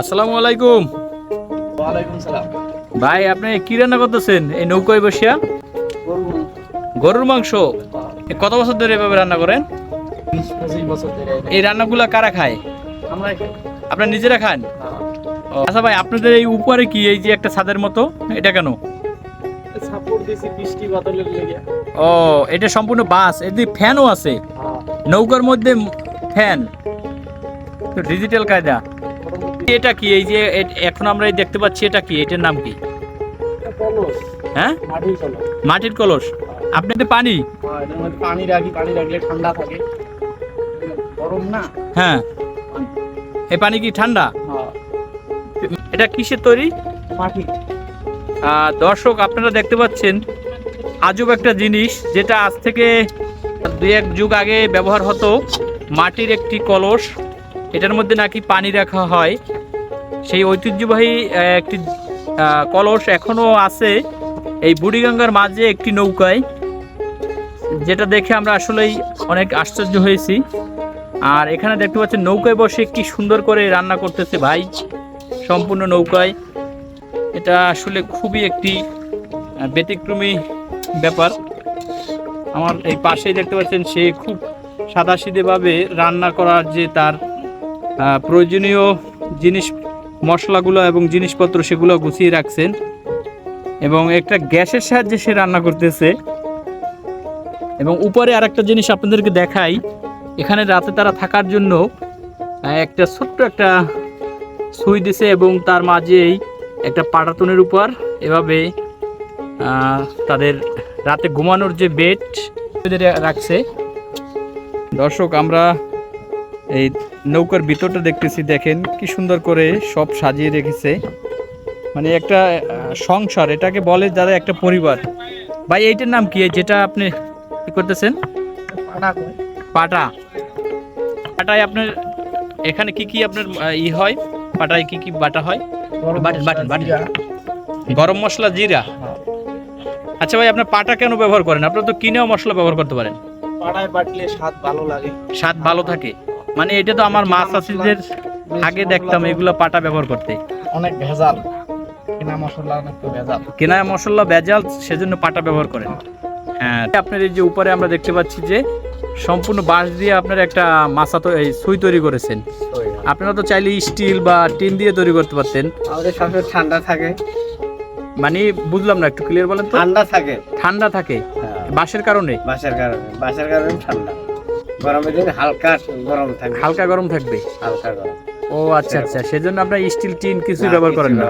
আসসালামু আলাইকুম। ওয়ালাইকুম সালাম। ভাই আপনি কি রান্না করতেছেন? এই নৌকায় বসিয়া? গরুর। মাংস? কত বছর ধরে এভাবে রান্না করেন? এই রান্নাগুলো কারা খায়? আপনারা নিজেরা খান? ও, আচ্ছা ভাই আপনাদের এই উপরে কি এই যে একটা ছাদের মতো? এটা কেন? ও এটা সম্পূর্ণ বাসের ফ্যানও আছে। হ্যাঁ। নৌকার মধ্যে ফ্যান। ডিজিটাল কায়দা। এটা কি? এই যে এখন আমরা দেখতে পাচ্ছি এটা কি? এটার নাম কি? হ্যাঁ? মাটির কলস। আপনাদের পানি? হ্যাঁ, পানি রাখি পানি রাখলে ঠান্ডা থাকে। গরম না? হ্যাঁ। এই পানি কি ঠান্ডা? হ্যাঁ। এটা কিসের তৈরি? মাটি। দর্শক আপনারা দেখতে পাচ্ছেন আজব একটা জিনিস যেটা আজ থেকে দুই এক যুগ আগে ব্যবহার হতো মাটির একটি কলস। এটার মধ্যে নাকি পানি রাখা হয়। সেই ঐতিহ্যবাহী একটি কলস এখনও আছে। এই বুড়িগঙ্গার মাঝে একটি নৌকায়। যেটা দেখে আমরা আসলেই অনেক আশ্চর্য হয়েছি। আর এখানে দেখতে পাচ্ছেন, নৌকায় বসে কি সুন্দর করে রান্না করতেছে ভাই। সম্পূর্ণ নৌকায়। এটা আসলে খুবই একটি ব্যতিক্রমী ব্যাপার। আমার এই পাশেই দেখতে পাচ্ছেন, সে খুব সাদাসিধেভাবে রান্না করার যে তার প্রয়োজনীয় জিনিস মশলাগুলো এবং জিনিসপত্র সেগুলো গুছিয়ে রাখছেন। এবং একটা গ্যাসের সাহায্যে সে রান্না করতেছে। এবং উপরে আরেকটা জিনিস আপনাদেরকে দেখাই, এখানে রাতে তারা থাকার জন্য একটা ছোট্ট একটা সুই দিছে এবং তার মাঝেই একটা পাটাতনের উপর এভাবে তাদের রাতে ঘুমানোর যে বেড রাখছে। দর্শক, আমরা এই নৌকার ভিতরটা দেখতেছি দেখেন কি সুন্দর করে সব সাজিয়ে রেখেছে। মানে একটা সংসার এটাকে বলে যারা একটা পরিবার। ভাই এইটার নাম কি? যেটা আপনি কি করতেছেন? পাটা পাটায় আপনার এখানে কি কি আপনার ই হয়? পাটায় কি কি বাটা হয়? গরম মশলা। জিরা। গরম মশলা জিরা। আচ্ছা ভাই আপনার পাটা কেন ব্যবহার করেন? আপনারা তো কিনেও মশলা ব্যবহার করতে পারেন। পাটায় বাটলে স্বাদ ভালো লাগে। স্বাদ ভালো থাকে। মানে এটা তো আমার মাছ চাষিদের আগে দেখতাম এগুলো পাটা ব্যবহার করতে। অনেক ভেজাল। কিনা মশলা অনেক ভেজাল। কেনা মশলা ভেজাল সেজন্য পাটা ব্যবহার করেন। হ্যাঁ আপনার এই যে উপরে আমরা দেখতে পাচ্ছি যে সম্পূর্ণ বাঁশ দিয়ে আপনার একটা মাছা তো এই সুই তৈরি করেছেন। আপনারা তো চাইলে স্টিল বা টিন দিয়ে তৈরি করতে পারতেন। আমাদের সবসময় ঠান্ডা থাকে। মানে বুঝলাম না একটু ক্লিয়ার বলেন তো। ঠান্ডা থাকে। ঠান্ডা থাকে। বাঁশের কারণে? বাসের কারণে। বাসের কারণে ঠান্ডা। গরমের দিন হালকা গরম থাকবে। হালকা গরম থাকবে? হালকা গরম। ও আচ্ছা আচ্ছা। সেজন্য আপনার স্টিল টিন কিছু ব্যবহার করেন না।